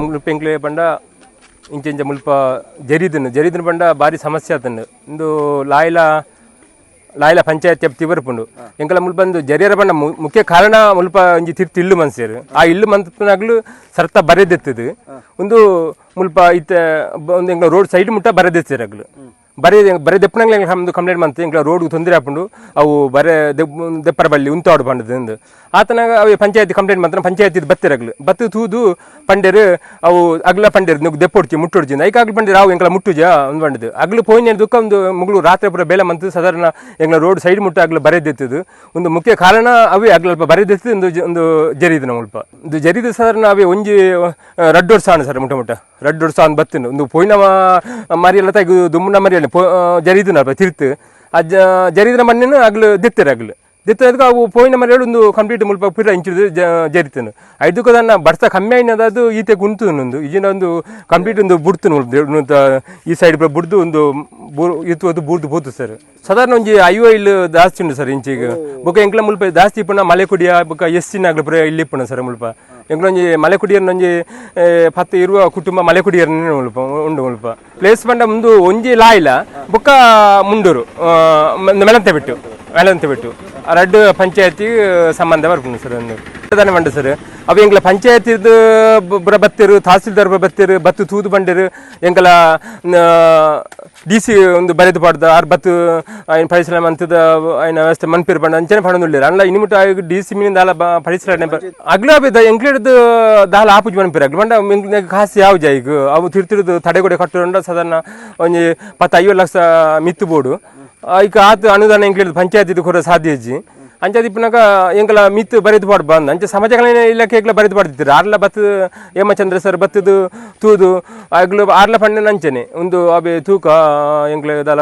ಮುಲ್ಪ ಪೆಂಕ್ಲೆ ಪಂಡ ಇಂಚ ಇಂಚ ಮುಲ್ಪ ಜರಿದನು ಜರಿದನು ಪಂಡ ಬಾರಿ ಸಮಸ್ಯೆ ಆತಂಡು ಇಂದು ಲಾಯ್ಲ ಲಾಯ್ಲ ಪಂಚಾಯತ್ ಎಪ್ತಿ ಬರ್ಪುಂಡು. ಎಂಕಲ ಮುಲ್ಪ ಒಂದು ಜರಿಯರ ಬಂಡ ಮುಖ್ಯ ಕಾರಣ ಮುಲ್ಪ ಒಂಜಿ ತಿರ್ತಿ ಇಲ್ಲು ಮನ್ಸೇರು. ಆ ಇಲ್ಲು ಮಂತನಾಗ್ಲು ಸರ್ತ ಬರೆದೆತ್ತದು. ಒಂದು ಮುಲ್ಪ ಇತ್ತ ಒಂದು ಎಂಕ ರೋಡ್ ಸೈಡ್ ಮುಟ್ಟ ಬರೆದೆತ್ತಿರಾಗ್ಲು ಬರೀ ಬರೀ ದೆಪ್ಪನಂಗ್ಲ ನಮ್ದು ಕಂಪ್ಲೇಂಟ್ ಮಂತ್ ಎಂಕ್ಲ ರೋಡ್ ತೊಂದರೆ ಹಾಕೊಂಡು ಅವು ಬರೇ ದೆಪ್ಪರ ಬಳ್ಳಿ ಉಂತಾಡು ಪಂಡದಿಂದ ಆತನಾಗ ಅವು ಪಂಚಾಯತಿ ಕಂಪ್ಲೇಂಟ್ ಮಂತ್ರ ಪಂಚಾಯತಿ ಬತ್ತಿರಗ್ಲು. ಬತ್ತು ತೂದು ಪಂಡೇರು ಅವು ಅಗ್ಲ ಪಂಡೇರು ನೀವು ದೆಪ್ಪೊಡ್ಚಿ ಐಕ ಐಕಾಗ್ಲು ಪಂಡೇರು ಅವು ಎಂಕ್ಲ ಮುಟ್ಟುಜ ಒಂದು ಪಂಡದು ಅಗ್ಲು ಪೋಯಿನ ದುಃಖ ಒಂದು ಮುಗ್ಳು ರಾತ್ರಿ ಪುರ ಬೇಲೆ ಮಂತ್ ಸಾಧಾರಣ ಎಂಗ್ಲ ರೋಡ್ ಸೈಡ್ ಮುಟ್ಟ ಅಗ್ಲು ಬರೆದಿತ್ತದು ಒಂದು ಮುಖ್ಯ ಕಾರಣ ಅವೇ ಅಗ್ಲಲ್ಪ ಬರೆದಿತ್ತು ಒಂದು ಒಂದು ಜರಿದು ಮುಲ್ಪ ಇದು ಜರಿದು ಸಾಧಾರಣ ಅವೇ ಒಂಜಿ ರಡ್ಡು ಸಾಣ ಸರ್ ಮುಟ್ಟ ಮುಟ್ಟ. ರಡ್ಡು ಸಾನ್ ಬತ್ತಿನ ಒಂದು ಪೋಯಿನ ಮರಿಯಲ್ಲ ತೆಗೆದು, ದುಮ್ಮನ ಮರಿ ಜರಿದು ತಿರ್ತು. ಆ ಜ ಜರಿದಿನ ಮಣ್ಣಿನ ಅಗ್ಲು ದೆತ್ತರೆ ಅಗ್ಲು. ದೆತ್ತದಕ್ಕೆ ಅವು ಪೋಯಿನ ಮರಿ ಒಂದು ಕಂಪ್ಲೀಟ್ ಮುಲ್ಪ ಪಿರ ಇಂಚಿದು ಜರಿತನು. ಐದಕ್ಕೂ ಅದನ್ನು ಬರ್ಸ ಕಮ್ಮಿ ಆಯ್ನದ ಅದು ಈತೆ ಕುಂತು ಒಂದು. ಈಜಿನ ಒಂದು ಕಂಪ್ಲೀಟ್ ಒಂದು ಬುಡ್ತು ಈ ಸೈಡ್ ಬುಡ್ದು ಒಂದು ಬೂರ್ ಇತ್ತು ಬೂರ್ದು ಬೋತು ಸರ್. ಸಾಧಾರಣ ಒಂಜಿ ಐವೋ ಇಲ್ಲಿ ಜಾಸ್ತಿ ಉಂಡು ಸರ್ ಇಂಚಿಗೆ. ಬೊಕ ಎಂಕ್ಲ ಮುಲ್ಪ ಜಾಸ್ತಿ ಇಪ್ಪುನ ಮಲೆ ಕುಡಿಯ ಎಸ್ ಸಿ ಆಗ್ಲು ಪುರ ಇಲ್ಲಿ ಇಪ್ಪುನ ಸರ್ ಮುಲ್ಪ. ಎಂಕ್ಲೊಂಜಿ ಮಲೆ ಕುಡಿಯರ್ನ ಒಂಜಿ ಏ, ಪತ್ತು ಇರುವ ಕುಟುಂಬ ಮಲೆ ಕುಡಿಯರ್ನ ಮುಲ್ಪ ಉಂಡು ಮುಲ್ಪ. ಪ್ಲೇಸ್ ಪಂಡ ಮುಂದು ಒಂಜಿ ಲಾಯಿಲ ಬೊಕ್ಕ ಮುಂಡೂರು ಮೆಲಂತೆ ಬಿಟ್ಟು ಮೆಲಂತೆ ಬಿಟ್ಟು. ರಡ್ಡು ಪಂಚಾಯತಿ ಸಂಬಂಧ ಬರ್ಪುಂಡು ಸರ್ ಒಂದು. ದಾನೆ ಸರ್. ಅವು ಎಂಗಳ ಪಂಚಾಯತಿದು ಬರ ಬತ್ತಿರು ತಹಸೀಲ್ದಾರ್ ಬುರ ಬತ್ತಿರು ಬತ್ತು ತೂದು ಬಂಡಿರು ಎಂಗಳ ಡಿ ಸಿ ಒಂದು ಬರೆದು ಪಾಡ್ದ, ಆರು ಬತ್ತು ಆಯ್ನ ಪರಿಸರ ಮಂತದ ಆಯ್ನ ವ್ಯವಸ್ಥೆ ಮನ್ಪಿರ್ ಬಂಡ ಅಂಚನೆ ಪಣದುಳ್ಳಿರ ಅಲ್ಲ ಇನ್ಮುಟ ಆಗ ಡಿ ಸಿ ಮಿನಿಂದ ಅಲ್ಲ ಪರಿಸರ ಅಗ್ಲ ಬಿದ್ದ ಎಂಗ್ಲಿಡ್ದು ದಾಲ ಆಪುಜ್ ಮನ್ಪಿರ. ಅಗ್ಲ ಬಂಡ ಖಾಸಿ ಯಾವ ಜಾಯಿಗ ಅವು ತಿರ್ತಿರ್ದು ತಡೆಗೋಡೆ ಕಟ್ಟಿರೋಂಡ ಸಾಧಾರಣ ಒಂದು ಪತ್ತು ಐವತ್ತು ಲಕ್ಷ ಮಿತ್ತು ಬೋಡು. ಈಗ ಆತ ಅನುದಾನ ಎಂಗ್ಲಿಡ್ದು ಪಂಚಾಯತಿದು ಕೂಡ ಸಾಧ್ಯ ಇಜ್ಜಿ? ಅಂಚೆ ದಿಪ್ಪನಾಗ ಎಂಕಲ ಮಿತ್ ಬರೆದು ಪಾಡ್ ಬಂದ್. ಅಂಚೆ ಸಮಾಜ ಕಲ್ಯಾಣ ಇಲಾಖೆಗ್ಲ ಬರೆದು ಪಾಡ್ತಿದ್ರು ಆರ್ಲ ಬತ್ ಹೇಮಚಂದ್ರ ಸರ್ ಬತ್ತದು ತೂದು, ಆಗ್ಲು ಆರ್ಲ ಪಂಡಿನ ಅಂಚನೆ ಒಂದು ಅಬೆ ತೂಕ ಎಂಕ್ಲ ದಲ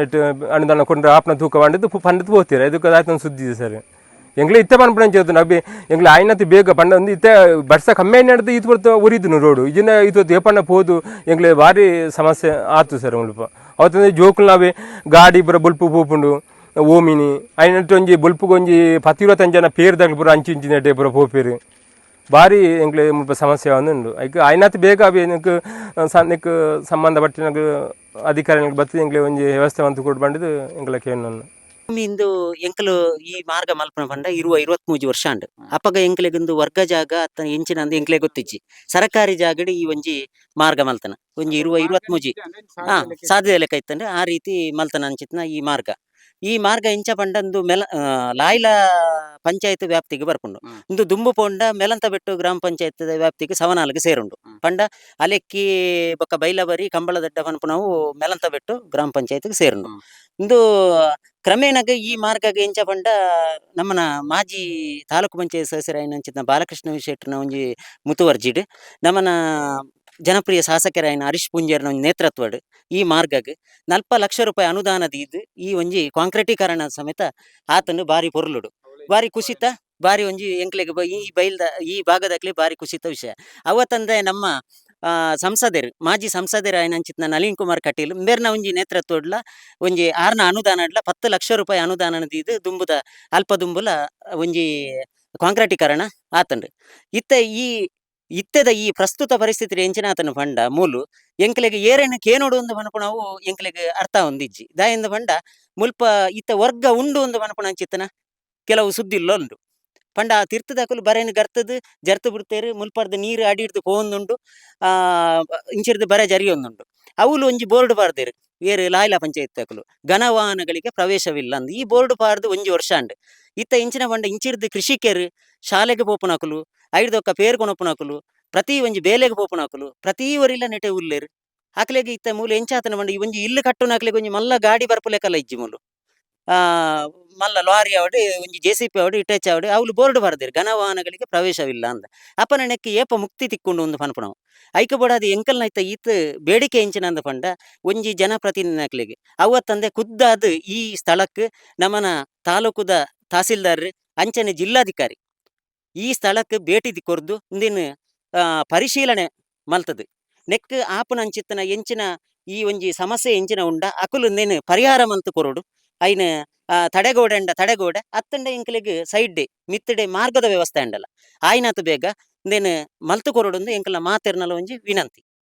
ನೆಟ್ ಅನುದಾನ ಕೊಂಡ್ರೆ ಆಪ್ನ ತೂಕ ಮಾಡಿದ್ದು ಫಂಡ್ ಹೋಗ್ತೀರ. ಇದಕ್ಕೆ ಆಯ್ತು ಒಂದು ಸುದ್ದಿ ಇದೆ ಸರ್. ಹೆಂಗ್ಲ ಇತ್ತೆ ಪನ್ಪಣ ಚೇತು ಅಬಿ ಎಂಗ್ಲ ಆಯ್ನತಿ ಬೇಗ ಪಂಡ ಒಂದು ಇತ್ತೆ ಬರ್ಸ ಕಮ್ಮಿ ನಡೆದು ಇದು ಬರ್ತ ಉರಿದ್ನು ರೋಡು. ಇದನ್ನ ಇದು ಏಪಣ್ಣ ಪೋದು ಹೆಂಗ್ಲ ಭಾರಿ ಸಮಸ್ಯೆ ಆತು ಸರ್ ಮುಲ್ಪ ಅವತ್ತಂದ್ರೆ ಜೋಕುಲ್ ನಾವೇ ಗಾಡಿ ಇಬ್ಬರ ಬುಲ್ಪು ಪೋಪುಂಡು. ಓಮಿನಿ ಐನಟ್ಟು ಒಂಜಿ ಬೊಲ್ಪುಗೊಂಜಿ ಪತಿರವತ್ತಂಜಿ ಜನ ಪೇರ್ ದಂಗ್ಲು ಪೂರ ಅಂಚಿ ಇಂಚಿ ನೆಟ್ಟೆ ಪೂರ. ಪೋಪೇರು ಭಾರಿ ಎಂಗ್ಲೆ ಮುಲ್ಪ ಸಮಸ್ಯೆ ಆವೊಂದುಂಡು ಐಕ್ ಐನಾತ್ ಬೇಗ ಅವು ಏನಕ್ಕೆ ಸಂಬಂಧ ಸಂಬಂಧಪಟ್ಟಿನ ಅಧಿಕಾರಿಗಳಿಗೆ ಬತ್ತಿ, ಎಂಗ್ಲೆ ಒಂಜಿ ವ್ಯವಸ್ಥೆ ಅಂತ ಕೊಟ್ಟು ಬಂದಿದ್ದು ಎಂಕ್ಲ ಕೇಳಿ ಇಂದು ಎಂಕಲು ಈ ಮಾರ್ಗ ಮಲ್ಪನ ಪಂಡ ಇರುವ ಇರುವತ್ ಮೂಜಿ ವರ್ಷ ಅಂಡ್. ಅಪ್ಪಗ ಎಂಕ್ಲೆಗೊಂದು ವರ್ಗ ಜಾಗ ಅತ್ತ ಎಂಚಿನ ಅಂದ್ ಎಂಕ್ಲೆ ಗೊತ್ತಿಜ್ಜಿ. ಸರಕಾರಿ ಜಾಗಡಿ ಈ ಒಂಜಿ ಮಾರ್ಗ ಮಲ್ತನ. ಒಂಜಿ ಇರುವ ಇರುವತ್ ಮೂಜಿ ಹಾ ಸಾಧ್ಯ ಲೆಕ್ಕ ಇತ್ತಂದ್ರೆ ಆ ರೀತಿ ಮಲ್ತನ ಅಂಚಿತ್ನ ಈ ಮಾರ್ಗ. ಈ ಮಾರ್ಗ ಇಂಚ ಪಂಡಂದು ಮೆಲ ಲಾಯ್ಲ ಪಂಚಾಯತ್ ವ್ಯಾಪ್ತಿಗೆ ಬರ್ಪುಂಡು. ಇಂದು ದುಂಬು ಪೋಂಡ ಮೆಲಂತ ಬೆಟ್ಟು ಗ್ರಾಮ ಪಂಚಾಯತ್ ವ್ಯಾಪ್ತಿಗೆ ಸವನಾಲ್ಗೆ ಸೇರುಂಡು. ಪಂಡ ಅಲೆಕ್ಕಿ ಬೊಕ್ಕ ಬೈಲಬರಿ ಕಂಬಳದಡ್ಡ ಪನ್ಪುನವು ಮೆಲಂತ ಬೆಟ್ಟು ಗ್ರಾಮ ಪಂಚಾಯತ್ಗೆ ಸೇರುಂಡು. ಇಂದು ಕ್ರಮೇಣಗೆ ಈ ಮಾರ್ಗಕ್ಕೆ ಎಂಚ ಪಂಡ ನಮ್ಮನ ಮಾಜಿ ತಾಲೂಕು ಪಂಚಾಯತ್ ಸದಸ್ಯರಾಯಿನ ಬಾಲಕೃಷ್ಣ ವಿಶೇಟ್ರನ ಒಂಜಿ ಮುತುವರ್ಜಿಡ್, ನಮ್ಮನ ಜನಪ್ರಿಯ ಶಾಸಕರಾಯಿನ ಹರೀಶ್ ಪುಂಜರ್ನ ಒಂಜಿ ನೇತೃತ್ವಡ್ ಈ ಮಾರ್ಗಕ್ಕೆ ನಲ್ಪ ಲಕ್ಷ ರೂಪಾಯಿ ಅನುದಾನದ ದೀದ್ ಈ ಒಂಜಿ ಕಾಂಕ್ರೀಟೀಕರಣ ಸಮೇತ ಆತನು ಬಾರಿ ಪೊರ್ಲುಡು. ಬಾರಿ ಕುಸಿತ ಬಾರಿ ಒಂಜಿ ಎಂಕ್ಲೆಗೆ ಈ ಬೈಲ್ದ ಈ ಭಾಗದಾಗ್ಲಿ ಬಾರಿ ಕುಸಿತ ವಿಷಯ. ಅವತ್ತಂದ್ರೆ ನಮ್ಮ ಸಂಸದರು, ಮಾಜಿ ಸಂಸದರ ಅಂಚಿತ್ನ ನಳಿನ್ ಕುಮಾರ್ ಕಟೀಲ್, ಮೇರ್ನ ಒಂಜಿ ನೇತೃತ್ವಡ್ಲ ಒಂಜಿ ಆರ್ನ ಅನುದಾನಡ್ಲ ಪತ್ತು ಲಕ್ಷ ರೂಪಾಯಿ ಅನುದಾನ ಇದು ದುಂಬುದ, ಅಲ್ಪ ದುಂಬುಲ ಒಂಜಿ ಕಾಂಕ್ರೀಟೀಕರಣ ಆತಂಡ್ ಇತ್ತ ಈ, ಇತ್ತದ ಈ ಪ್ರಸ್ತುತ ಪರಿಸ್ಥಿತಿ ಎಂಚಿನ ಆತನ ಪಂಡ ಮೂಲು, ಎಂಕ್ಲೆಗ್ ಏರೇನು ಕೇನೋಡು ಒಂದು ಪನ್ಪುಣವು ಎಂಕ್ಲೆಗ್ ಅರ್ಥ ಹೊಂದಿಜ್ಜಿ. ದಾಯಿಂದ ಪಂಡ ಮುಲ್ಪ ಇತ್ತ ವರ್ಗ ಉಂಡು ಒಂದು ಪನ್ಪುಣ ಅಂಚಿತ್ತನ? ಕೆಲವು ಸುದ್ದಿಲ್ಲ ಉಂಡು ಪಂಡ ಆ ತೀರ್ಥದಕುಲು ಬರೇನು ಗರ್ತದು? ಜರ್ತು ಬಿಡ್ತೇರು ಮುಲ್ಪರ್ದ ನೀರು ಅಡಿ ಹಿಡ್ದು ಪೋವೊಂದುಂಡು ಆ, ಇಂಚಿರ್ದು ಬರೆ ಜರಿಯೊಂದುಂಡು ಅವಳು ಒಂಜಿ ಬೋರ್ಡ್ ಪಾರ್ದೆರ್ ಏರ್ ಲಾಯ್ಲಾ ಪಂಚಾಯತ್ ಘನ ವಾಹನಗಳಿಗೆ ಪ್ರವೇಶವಿಲ್ಲ ಅಂದ್ ಈ ಬೋರ್ಡ್ ಪಾರ್ದು ಒಂಜಿ ವರ್ಷ ಅಂಡ್. ಇತ್ತ ಇಂಚಿನ ಪಂಡ ಇಂಚಿರ್ದು ಕೃಷಿಕರು ಶಾಲೆಗೆ ಪೋಪುನಕುಲು ಐಡ್ದೊಕ್ಕ ಪೇರ್ ಕೊನೊಪ್ಪುನಕುಲು ಪ್ರತಿ ಒಂಜಿ ಬೇಲೆಗೆ ಪೋಪುನಕುಲು ಪ್ರತಿ ಒರಿಲ ನೆಟೆ ಉಲ್ಲೇರು. ಅಕ್ಲೆಗ್ ಇತ್ತ ಮೂಲ ಎಂಚಾತನ ಪಂಡ ಈ ಒಂಜಿ ಇಲ್ಲು ಕಟ್ಟುನಕ್ಲೆಗ್ ಒಂಜಿ ಮಲ್ಲ ಗಾಡಿ ಬರ್ಪುಲೆಕಲ ಇಜ್ಜಿ ಮೂಲು. ಮಲ್ಲ ಲಾರಿ ಅವಡಿ, ಒಂಜಿ ಜೆ ಸಿ ಪಿ ಅವಡಿ ಇಟಚ್ ಅವಡಿ, ಅವ್ಲು ಬೋರ್ಡ್ ಬರ್ದಿರು ಘನ ವಾಹನಗಳಿಗೆ ಪ್ರವೇಶವಿಲ್ಲ ಅಂದ. ಅಪ್ಪನ ನೆಕ್ಕೆ ಏಪ ಮುಕ್ತಿ ತಿಕ್ಕೊಂಡು ಒಂದು ಪನ್ಪಣ ಐಕ ಬೋಡಾದ ಎಂಕಲ್ನ ಇತ್ತ ಈತ ಬೇಡಿಕೆ ಎಂಚಿನ ಅಂದ ಪಂಡ, ಒಂಜಿ ಜನಪ್ರತಿನಿಧಿಗಳಿಗೆ ಅವತ್ತಂದೆ ಖುದ್ದಾದ ಈ ಸ್ಥಳಕ್ಕೆ ನಮ್ಮನ ತಾಲೂಕುದ ತಹಸೀಲ್ದಾರ್ ಅಂಚನೆ ಜಿಲ್ಲಾಧಿಕಾರಿ. ಈ ಸ್ಥಳಕ್ಕೆ ಭೇಟಿ ಕೊರ್ದು, ಇಂದಿನ ಪರಿಶೀಲನೆ ಮಲ್ತದು. ನೆಕ್ ಆಪನ ಅಂಚಿತ್ತನ ಎಂಚಿನ ಈ ಒಂಜಿ ಸಮಸ್ಯೆ ಎಂಚಿನ ಉಂಡ, ಅಕುಲು ಇಂದೇನು ಪರಿಹಾರ ಮಂತ್ ಕೊರಡು. ಆ, ತಡೆಗೋಡೆ ಅಂಡ ತಡೆಗೋಡೆ ಅತ್ತಂಡ ಎಂಕ್ಲೆಗ್ ಸೈಡ್ ಡೆ ಮಿತ್ತಡೆ ಮಾರ್ಗದ ವ್ಯವಸ್ಥೆ ಅಂಡಲ್ಲ ಆಯ್ನತ್ ಬೇಗ ದೇನ್ ಮಲ್ತು ಕೊರಡೊಂದು ಎಂಕಲ್ನ ಮಾತೆರ್ನಲ ಒಂಜಿ ವಿನಂತಿ.